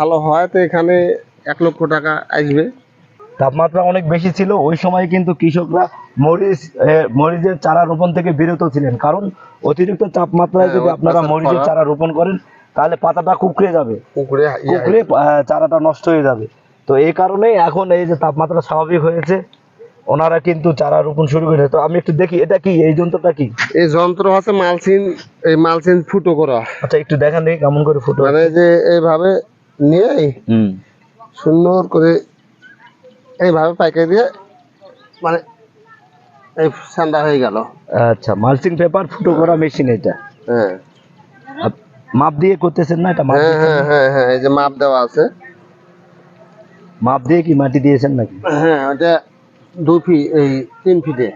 ভালো হয় তো এখানে এক লক্ষ টাকা আসবে। তাপমাত্রা অনেক বেশি ছিল ওই সময় কিন্তু কৃষকরা মরিচ মরিচের চারা রোপণ থেকে বিরত ছিলেন। কারণ অতিরিক্ত তাপমাত্রায় হ্যাঁ, যদি আপনারা মরিচের চারা রোপণ করেন তাহলে পাতাটা কুকড়ে যাবে। কুকড়ে চারাটা নষ্ট হয়ে যাবে। তো এই কারণে এখন এই যে তাপমাত্রা স্বাভাবিক হয়েছে ওনারা কিন্তু চারা রোপণ শুরু করে। তো আমি একটু দেখি এটা কি এই যন্ত্রটা কি? এই যন্ত্র আছে মালচিন এই মালচিন ফুটো করা। আচ্ছা একটু দেখেন দেখি কেমন করে ফুটো মানে যে এইভাবে নিয়ে সুন্দর করে এইভাবে পাইকে দিয়ে মানে এই ঠান্ডা হয়ে গেল। আচ্ছা মালচিং পেপার ফুটো করা মেশিন এটা? হ্যাঁ। মাপ দিয়ে করতেছেন না এটা মাপ হ্যাঁ হ্যাঁ হ্যাঁ হ্যাঁ এই যে মাপ দেওয়া আছে। মাপ দিয়ে কি মাটি দিয়েছেন নাকি? হ্যাঁ ওটা দু ফিট এই তিন ফিটে।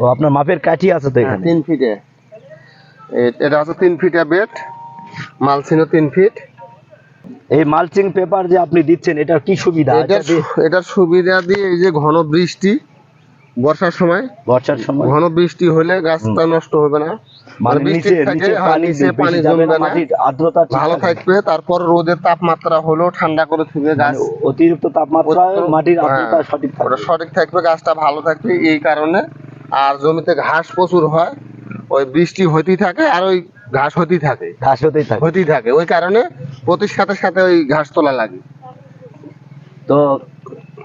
ও আপনার মাপের কাঠি আছে তো হ্যাঁ, এখানে? তিন ফিটে। এটা হচ্ছে তিন ফিটে বেড মালচিনও তিন ফিট। এই মালচিং পেপার যে আপনি দিচ্ছেন এটার কি সুবিধা? এটার সুবিধা দিয়ে এই যে ঘন বৃষ্টি বর্ষার সময়। বর্ষার সময়। ঘন বৃষ্টি হলে গাছটা নষ্ট হবে না। মানে নিচে নিচে হ্যাঁ, ভালো থাকবে তারপর রোদের তাপমাত্রা হলো ঠান্ডা করে থাকবে গাছ। মানে অতিরিক্ত তাপমাত্রা মাটির হ্যাঁ, আর্দ্রতা সঠিক থাকবে। সঠিক থাকবে গাছটা ভালো থাকবে এই কারণে। আর জমিতে ঘাস প্রচুর হয় ওই বৃষ্টি হতেই থাকে আর ওই ঘাস হতেই থাকে। ঘাস হতেই থাকে। হতেই থাকে ওই কারণে প্রতির সাথে সাথে ওই ঘাস তোলা লাগে। তো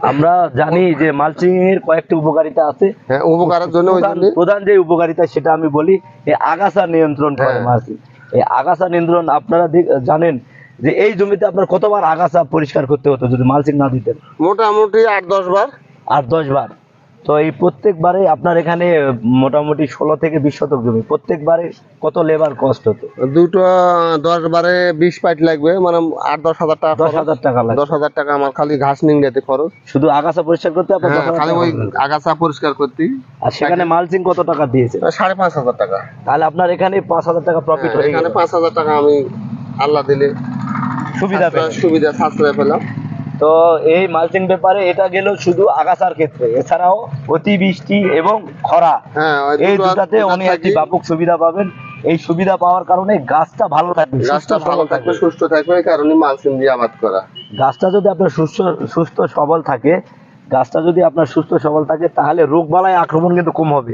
আমরা জানি যে মালচিং এর কয়েকটি উপকারিতা আছে। হ্যাঁ উপকারের জন্য প্রধান- যে উপকারিতা সেটা আমি বলি এই আগাছা নিয়ন্ত্রণ করে হ্যাঁ। মালচিং এই আগাছা নিয়ন্ত্রণ আপনারা জানেন যে এই জমিতে আপনার কতবার আগাছা পরিষ্কার করতে হতো যদি মালচিং না দিতেন? মোটামুটি আট দশ বার। আর দশ বার। তো এই প্রত্যেকবারে আপনার এখানে মোটামুটি ষোলো থেকে বিশ শতক জমি প্রত্যেকবারে কত লেবার কষ্ট হতো? দুটো দশ বারে বিশ পাইট লাগবে মানে আট দশ হাজার টাকা দশ হাজার টাকা লাগে দশ হাজার টাকা আমার খালি ঘাস নিংড়াতে খরচ। শুধু আগাছা পরিষ্কার করতে হ্যাঁ খালি ওই আগাছা পরিষ্কার করতে আর সেখানে মালচিং কত টাকা দিয়েছে? সাড়ে পাঁচ হাজার টাকা। তাহলে আপনার এখানে পাঁচ হাজার টাকা প্রফিট হয়ে এখানে পাঁচ হাজার টাকা আমি আল্লাহ দিলে সুবিধা সুবিধা সাশ্রয় পেলাম। তো এই মালচিং ব্যাপারে এটা গেল শুধু আগাছার ক্ষেত্রে। এছাড়াও অতিবৃষ্টি এবং খরা। হ্যাঁ এই দুটো দুটাতে দুটো উনি একটি ব্যাপক সুবিধা পাবেন। এই সুবিধা পাওয়ার কারণে গাছটা ভালো থাকবে গাছটা ভালো থাকবে সুস্থ থাকবে এই কারণে মালচিং দিয়ে আবাদ করা। গাছটা যদি আপনার সুস্থ সুস্থ সবল থাকে গাছটা যদি আপনার সুস্থ সবল থাকে তাহলে রোগ বালাই আক্রমণ কিন্তু কম হবে।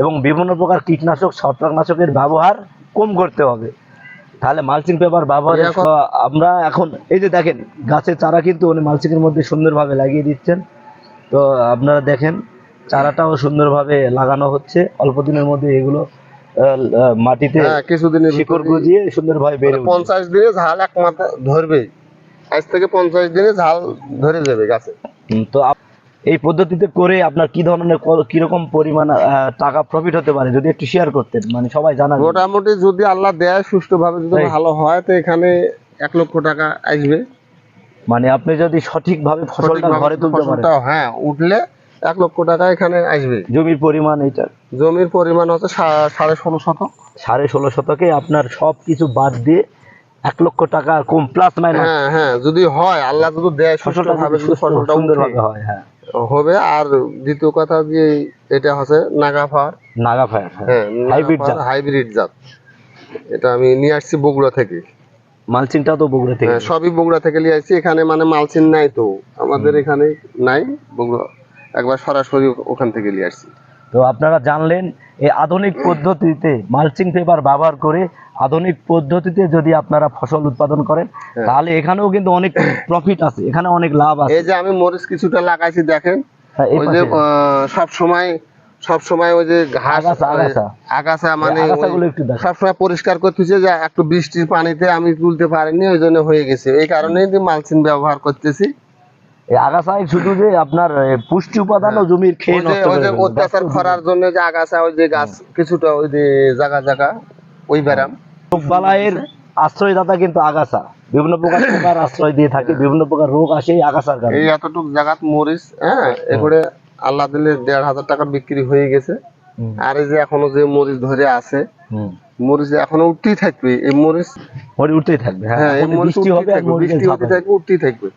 এবং বিভিন্ন প্রকার কীটনাশক ছত্রাকনাশকের ব্যবহার কম করতে হবে। তাহলে মালচিং পেপার ব্যবহারে আমরা এখন এই যে দেখেন গাছের চারা কিন্তু উনি মালচিং এর মধ্যে সুন্দরভাবে লাগিয়ে দিচ্ছেন। তো আপনারা দেখেন চারাটাও সুন্দরভাবে লাগানো হচ্ছে। অল্প দিনের মধ্যে এগুলো মাটিতে হ্যাঁ কিছুদিনের শিকড় গজিয়ে সুন্দরভাবে বেড়ে। পঞ্চাশ দিনে ঝাল এক মাথা ধরবে। আজ থেকে পঞ্চাশ দিনে ঝাল ধরে যাবে গাছে। তো এই পদ্ধতিতে করে আপনার কি ধরনের কীরকম পরিমাণ টাকা প্রফিট হতে পারে? যদি একটু শেয়ার করতেন মানে সবাই জানা মোটামুটি যদি আল্লাহ দেয় সুষ্ঠুভাবে যদি ভালো হয় তো এখানে এক লক্ষ টাকা আসবে। মানে আপনি যদি সঠিকভাবে ফসলটা ঘরে তুলতে পারেন। হ্যাঁ উঠলে এক লক্ষ টাকা এখানে আসবে। জমির পরিমাণ এটা জমির পরিমাণ হচ্ছে সাড়ে ষোলো শতক। সাড়ে ষোলো শতকে আপনার সব কিছু বাদ দিয়ে এক লক্ষ টাকা কম প্লাস মাইনাস হ্যাঁ হ্যাঁ যদি হয় আল্লাহ যদি দেয় ফসলটা যদি ফসলটা সুন্দরভাবে হয় হ্যাঁ। হবে। আর দ্বিতীয় কথা যে এটা হচ্ছে নাগাফার নাগা ফায়ার হ্যাঁ। হাইব্রিড জাত। হাইব্রিড জাত। এটা আমি নিয়ে আসছি বগুড়া থেকে। মালচিনটা তো বগুড়া থেকে। হ্যাঁ, সবই বগুড়া থেকে নিয়ে আসছি। এখানে মানে মালচিন নাই তো। আমাদের এখানে নাই বগুড়া। একবার সরাসরি ওখান থেকে নিয়ে আসছি। তো আপনারা জানলেন এই আধুনিক পদ্ধতিতে মালচিং পেপার ব্যবহার করে আধুনিক পদ্ধতিতে যদি আপনারা ফসল উৎপাদন করেন হ্যাঁ। তাহলে এখানেও কিন্তু অনেক প্রফিট আছে এখানে অনেক লাভ আছে এই যে আমি মরিচ কিছুটা লাগাইছি দেখেন হ্যাঁ, ওই যে। সব সময় সব সময় ওই যে ঘাস আগাছা, মানে। সব সময় পরিষ্কার করতেছে যে একটু বৃষ্টির পানিতে আমি তুলতে পারিনি ওই জন্য হয়ে গেছে এই কারণেই মালচিন ব্যবহার করতেছি আগাছায় শুধু যে আপনার পুষ্টি উপাদান ও জমির খেয়ে হ্যাঁ। যে নষ্ট করে অত্যাচার খরার জন্য যে আগাছা ওই যে গাছ কিছুটা ওই যে জায়গা জায়গা ওই ব্যারাম। রোগবালাইয়ের আশ্রয়দাতা কিন্তু আগাছা। বিভিন্ন প্রকার পোকার আশ্রয় দিয়ে থাকে বিভিন্ন প্রকার রোগ আসে এই আগাছার এই কারণে এতটুক জায়গাত মরিচ হ্যাঁ এগুলো আল্লাহ দিলে দেড় হাজার টাকা বিক্রি হয়ে গেছে। আর এই যে এখনও যে মরিচ ধরে আছে মরিচ এখনও উঠতেই থাকবে এই মরিচ মরি উঠতেই থাকবে হ্যাঁ। হ্যাঁ এই মরিচ বৃষ্টি হবে বৃষ্টি হতে থাকবে উঠতেই থাকবে।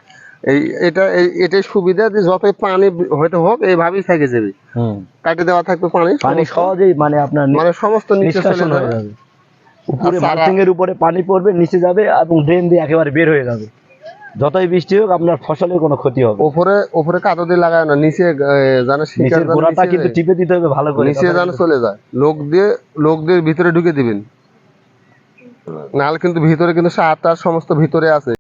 এই এটা এটাই সুবিধা যে যতই পানি হয়তো হোক এইভাবেই থেকে যাবে। হুম। কাটে দেওয়া থাকবে পানি পানি সহজেই মানে আপনার মানে সমস্ত নিষ্কাশন হয়ে যাবে। উপরে আর মালচিং এর উপরে পানি পড়বে নিচে যাবে এবং ড্রেন দিয়ে একেবারে বের হয়ে যাবে। যতই বৃষ্টি হোক আপনার ফসলের কোনো ক্ষতি হবে উপরে উপরে কাদো দিয়ে লাগায় না নিচে যেন শিকার গোড়াটা কিন্তু টিপে দিতে হবে ভালো করে নিচে যেন চলে যায়। লোক দিয়ে লোক দিয়ে ভিতরে ঢুকে দিবেন। নাল কিন্তু ভিতরে কিন্তু সার তার সমস্ত ভিতরে আছে।